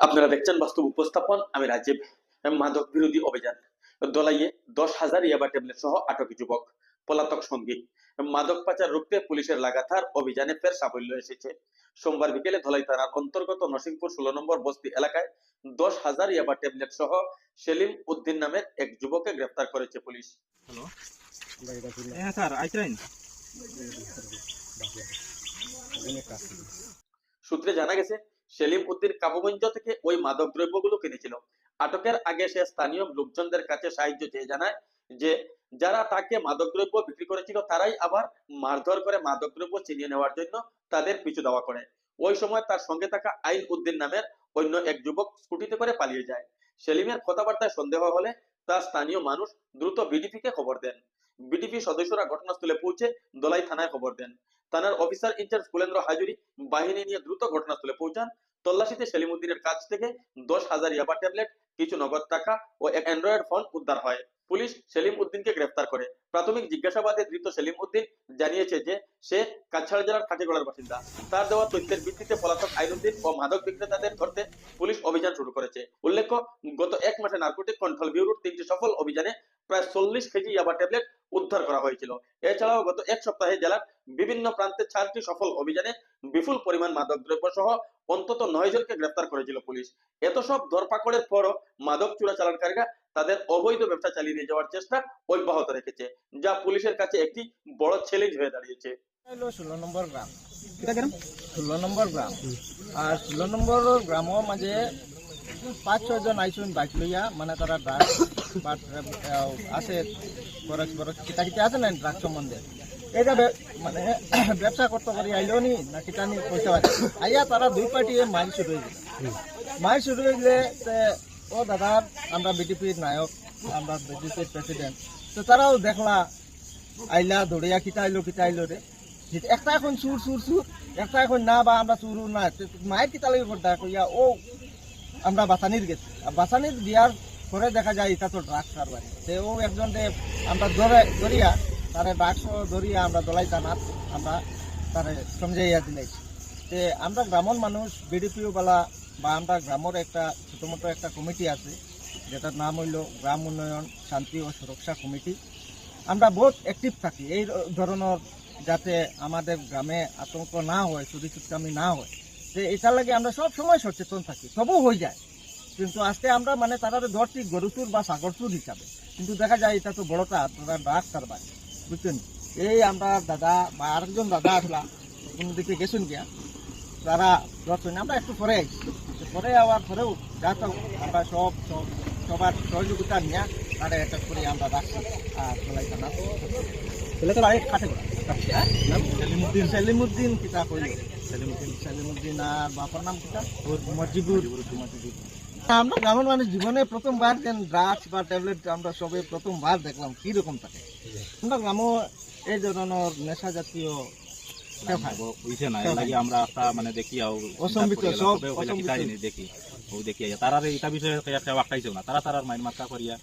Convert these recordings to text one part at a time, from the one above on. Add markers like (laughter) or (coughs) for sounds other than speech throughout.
আপনারা দেখছেন বাস্তব উপস্থাপন আমি রাজীব মাদক বিরোধী অভিযান। দলাইয়ে দশ হাজার ইয়াবা ট্যাবলেট সহ আটক যুবক পলাতক সঙ্গী। মাদক পাচার রুখতে পুলিশের লাগাতার অভিযানে ফের সাফল্য এসেছে। সোমবার বিকেলে ধলাই থানার অন্তর্গত নরসিংপুর ষোলো নম্বর বস্তি এলাকায় দশ হাজার ইয়াবা ট্যাবলেট সহ সেলিম উদ্দিন নামের এক যুবককে গ্রেফতার করেছে পুলিশ। হ্যাঁ স্যার আইসেন সূত্রে জানা গেছে সেলিম উদ্দিন কাবুগঞ্জ থেকে ওই মাদক দ্রব্যগুলো কিনেছিল। আটকের আগে সে স্থানীয় লোকজনদের কাছে সাহায্য চেয়ে জানায় যে, যারা তাকে মাদক দ্রব্য বিক্রি করেছিল তারাই আবার মারধর করে মাদক দ্রব্য চিনিয়ে নেওয়ার জন্য তাদের পিছু দেওয়া করে। ওই সময় তার সঙ্গে থাকা আইন উদ্দিন নামের অন্য এক যুবক স্কুটিতে করে পালিয়ে যায়। সেলিমের কথাবার্তায় সন্দেহ হলে তা স্থানীয় মানুষ দ্রুত বিডিপি কে খবর দেন। বিডিপি সদস্যরা ঘটনাস্থলে পৌঁছে দলাই থানায় খবর দেন। থানার অফিসার ইনচার্জ কুলেন্দ্র হাজুরি বাহিনী নিয়ে দ্রুত ঘটনাস্থলে পৌঁছান। তল্লাশিতে সেলিম উদ্দিনের কাছ থেকে দশ হাজার ইয়াবা ট্যাবলেট, কিছু নগদ টাকা ও এক অ্যান্ড্রয়েড ফোন উদ্ধার হয়। পুলিশ সেলিম উদ্দিনকে গ্রেফতার করে। প্রাথমিক জিজ্ঞাসাবাদে ধৃত সেলিম উদ্দিন জানিয়েছে যে, সে কাছাড় জেলার খাটিগড়ার বাসিন্দা। তার দেওয়া তথ্যের ভিত্তিতে পলাতক আইনুদ্দিন ও মাদক বিক্রেতাদের ধরতে পুলিশ অভিযান শুরু করেছে। উল্লেখ্য, গত এক মাসে নার্কোটিক কন্ট্রোল ব্যুরোর তিনটি সফল অভিযানে প্রায় চল্লিশ কেজি ইয়াবা ট্যাবলেট উদ্ধার করা হয়েছিল। এছাড়াও গত এক সপ্তাহে জেলার বিভিন্ন প্রান্তে চারটি সফল অভিযানে বিপুল পরিমাণ মাদক দ্রব্য সহ অন্তত নয় জনকে গ্রেফতার করেছিল পুলিশ। এত সব ধরপাকড়ের পরও মাদক চোরাচালানকারীরা তাদের অবৈধ ব্যবসা চালিয়ে নিয়ে যাওয়ার চেষ্টা অব্যাহত রেখেছে যা পুলিশের কাছে একটি বড় চ্যালেঞ্জ হয়ে দাঁড়িয়েছে। ষোলো নম্বর গ্রাম। ষোলো নম্বর গ্রাম। আর ষোলো নম্বর গ্রামের মাঝে পাঁচ ছজন আইসুন বাইক লইয়া মানে তারা ড্রাগ আছে বরস বরস কিতা কিতা আছে না ড্রাগ সম্বন্ধে? এটা মানে (coughs) ব্যবসা করতে পারি আইলো নি না কিতা নি পয়সা পাচ্ছে আইয়া তারা দুই পার্টি মাইল শুরু হয়ে গেল মাইল শুরু হয়ে গেলে তে, ও দাদা আমরা বিজেপির নায়ক আমরা বিজেপির প্রেসিডেন্ট তো তারাও দেখলা আইলা দৌড়িয়া কিতা আইলো কিতা আইলো রে। একটা এখন সুর সুর সুর একটা এখন না বা আমরা সুর না মায়ের কিতা লাগে করতে কইয়া ও আমরা বাসানির গেছি। বাসানির বিয়ার পরে দেখা যায় এটা তো ড্রাগস আর বাড়ি। তো ও একজন আমরা ধরে ধরিয়া, তারে ড্রাগস ধরিয়া আমরা দলাইতা না আমরা তারে সমঝাইয়া দিলাইছি। তে আমরা গ্রামের মানুষ বিডিপিও বালা বা আমরা গ্রামের একটা ছোটো মোটো একটা কমিটি আছে, যেটার নাম হইল গ্রাম উন্নয়ন, শান্তি ও সুরক্ষা কমিটি। আমরা বহুত অ্যাক্টিভ থাকি। এই ধরনের যাতে আমাদের গ্রামে আতঙ্ক না হয় চুরি চুটকামি না হয় যে এটার লাগে আমরা সব সময় সচেতন থাকি তবু হয়ে যায়। কিন্তু আজকে আমরা মানে তারা ধরছি গরুচুর বা সাগরচুর হিসাবে। কিন্তু দেখা যায় এটা তো বড়টা, তারা ডাক তার বাড়ি বুঝছেন? এই আমরা দাদা বা আরেকজন দাদা আসলা কোন দিকে গেছেন গিয়া, তারা ধরছেন, আমরা একটু পরে আইছি। পরে আবার পরেও যা আমরা সব সব, সবার সহযোগিতা নিয়ে তারা এটা করে আমরা রাখছি আর চলাই না ছেলে তো বাড়ি খাটে করা সেলিমুদ্দিন সেলিমুদ্দিন কিতা আমরা গ্রামের মানুষ জীবনে প্রথমবার যেন ড্রাগস বা ট্যাবলেট আমরা সবে প্রথমবার দেখলাম কি রকম থাকে আমরা গ্রামও এই ধরনের নেশা জাতীয় আমরা মানে দেখি দেখি তারার এটা বিষয়ে না? তারা তারার মাইন মাক্কা করিয়া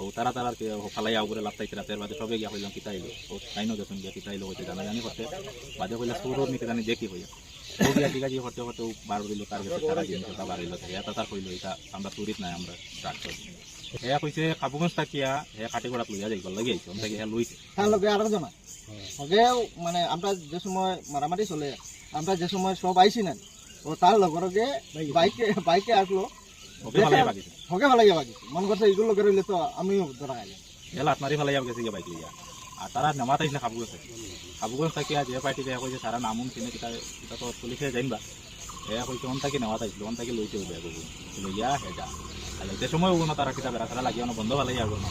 ও তারা তারার কে ফালাই আউ করে লাপতাইতে রাতের বাদে সবে গিয়া হইলাম কিতা আইলো ও তাইনো দেখুন গিয়া কিতা আইলো হইতে জানা জানি করতে বাদে হইলা সুরোর নিতে জানি দেখি হইয়া। ও গিয়া ঠিক আছে হতে হতে বার দিল তার কাছে সারা জিনিস ওটা বার হইল এটা তার কইলো এটা আমরা চুরিত নাই, আমরা রাখতে হেয়া কইছে, কাবুগঞ্জ থাকিয়া হে কাটিগড়াত লইয়া যাইব লাগি আইছে ওন থেকে হে লইছে। তার লগে আরও জন ওকে মানে আমরা যে সময় মারামারি চলে, আমরা যে সময় সব আইছি না, ও তার লগরকে বাইকে বাইকে আসলো ভালাই হকে ভালো গিয়ে বাকি মন করছে এগুলো করে তো আমিও ধরা গেলাম গেল আপনারই ফালাই গেছে গিয়া বাইক লিয়া আর তারা নামাত আইসলে খাবুগঞ্জ থাকে খাবুগঞ্জ থাকিয়া যে পার্টি দেয়া কইছে তারা নামুন কিনে কিতা কিতা তো পুলিশে জানবা এয়া কইছে অন তাকে নেমাত আইসলো অন থাকি লইতে হবে কবু লইয়া হেজা। যা আর লইতে সময় ওগুলো তারা কিতা বেড়া তারা লাগিয়ে বন্ধ ভালাই আগুন